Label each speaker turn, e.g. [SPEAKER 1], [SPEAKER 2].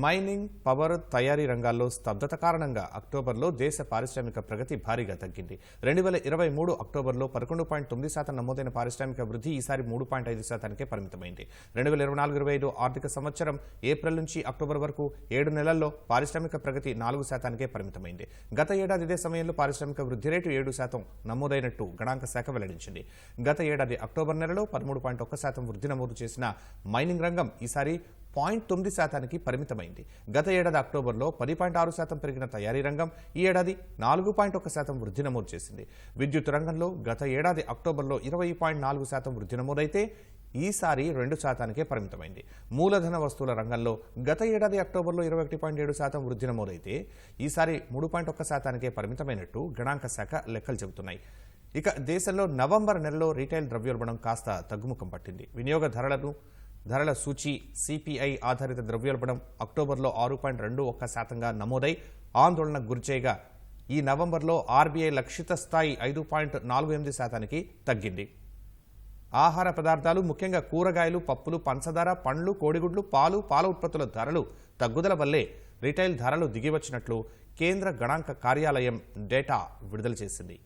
[SPEAKER 1] Mining power తయారీ రంగాల్లో స్తబ్దత కారణంగా అక్టోబర్లో దేశ పారిశ్రామిక ప్రగతి భారీగా తగ్గింది. రెండు వేల ఇరవై మూడు అక్టోబర్లో పదకొండు పాయింట్ తొమ్మిది శాతం నమోదైన పారిశ్రామిక వృద్ధి ఈసారి మూడు పాయింట్ ఐదు శాతానికే పరిమితమైంది. రెండు వేల ఇరవై నాలుగు ఇరవై ఐదు ఆర్థిక సంవత్సరం ఏప్రిల్ నుంచి అక్టోబర్ వరకు ఏడు నెలల్లో పారిశ్రామిక ప్రగతి నాలుగు శాతానికే పరిమితమైంది. గత ఏడాది ఇదే సమయంలో పారిశ్రామిక వృద్ధి రేటు ఏడు శాతం నమోదైనట్టు గణాంక శాఖ వెల్లడించింది. గత ఏడాది అక్టోబర్ నెలలో పదమూడు పాయింట్ ఒక్క శాతం వృద్ధి నమోదు చేసిన మైనింగ్ రంగం ఈసారి పాయింట్ తొమ్మిది శాతానికి పరిమితమైంది. గత ఏడాది అక్టోబర్లో పది పాయింట్ ఆరు శాతం పెరిగిన తయారీ రంగం ఈ ఏడాది నాలుగు పాయింట్ ఒక శాతం వృద్ధి నమోదు చేసింది. విద్యుత్ రంగంలో గత ఏడాది అక్టోబర్లో ఇరవై పాయింట్ నాలుగు శాతం వృద్ధి నమోదైతే ఈసారి రెండు శాతానికే పరిమితమైంది. మూలధన వస్తువుల రంగంలో గత ఏడాది అక్టోబర్లో ఇరవై ఒకటి పాయింట్ ఏడు శాతం వృద్ధి నమోదైతే ఈసారి మూడు పాయింట్ ఒక్క శాతానికే పరిమితమైనట్టు గణాంక శాఖ లెక్కలు చెబుతున్నాయి. ఇక దేశంలో నవంబర్ నెలలో రీటైల్ ద్రవ్యోల్బణం కాస్త తగ్గుముఖం పట్టింది. వినియోగ ధరలను ధరల సూచి సిపిఐ ఆధారిత ద్రవ్యోల్బణం అక్టోబర్లో ఆరు పాయింట్ రెండు ఒక్క శాతంగా నమోదై ఆందోళనకు గురిచేయగా. ఈ నవంబర్లో ఆర్బీఐ లక్షిత స్థాయి ఐదు పాయింట్ నాలుగు ఎనిమిది శాతానికి తగ్గింది. ఆహార పదార్థాలు ముఖ్యంగా కూరగాయలు పప్పులు పంచదార పండ్లు కోడిగుడ్లు పాలు పాల ఉత్పత్తుల ధరలు తగ్గుదల వల్లే రిటైల్ ధరలు దిగివచ్చినట్లు కేంద్ర గణాంక కార్యాలయం డేటా విడుదల చేసింది.